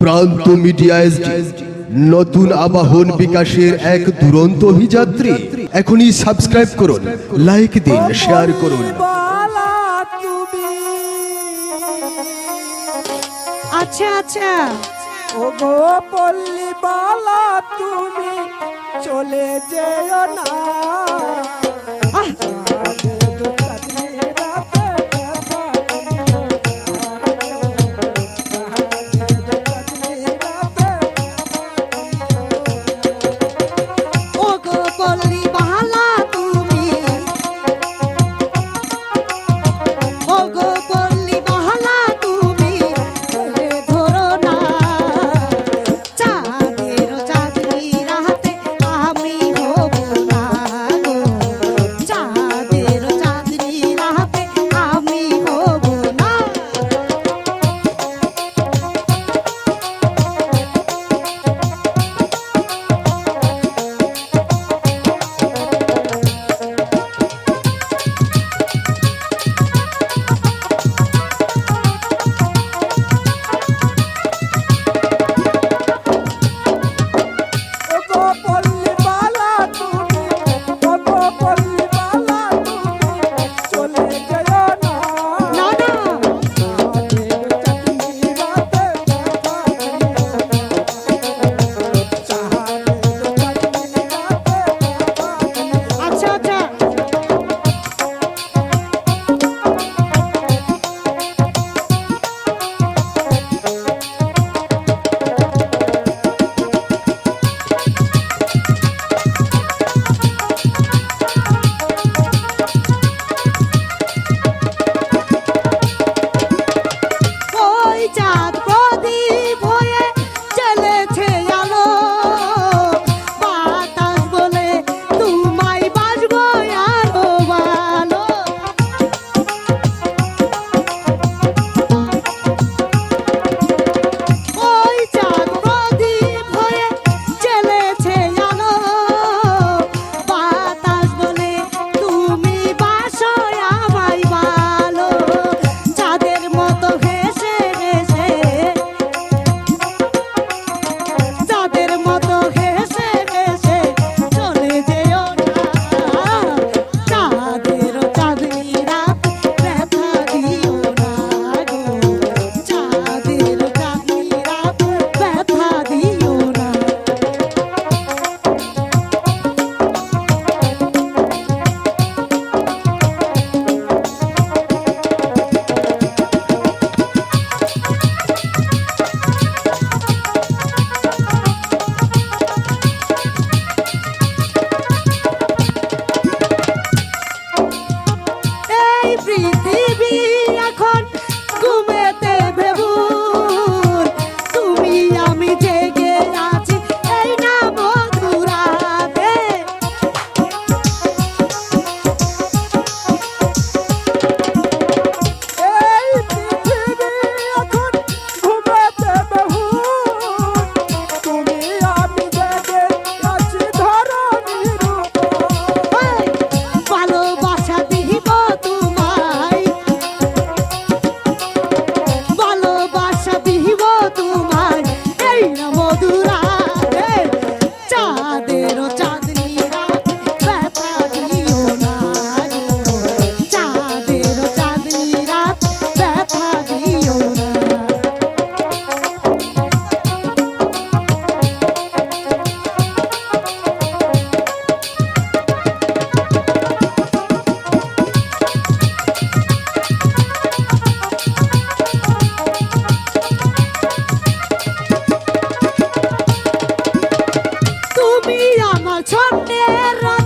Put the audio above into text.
প্রান্ত media SD নতুন আবাহন বিকাশের এক দুরন্ত অভিযাত্রী। এখনই সাবস্ক্রাইব করুন লাইক দিন শেয়ার করুন। আচ্ছা আচ্ছা। ও গো পল্লী বালা তুমি চলে যেও না। তুমি আমার ছন্দের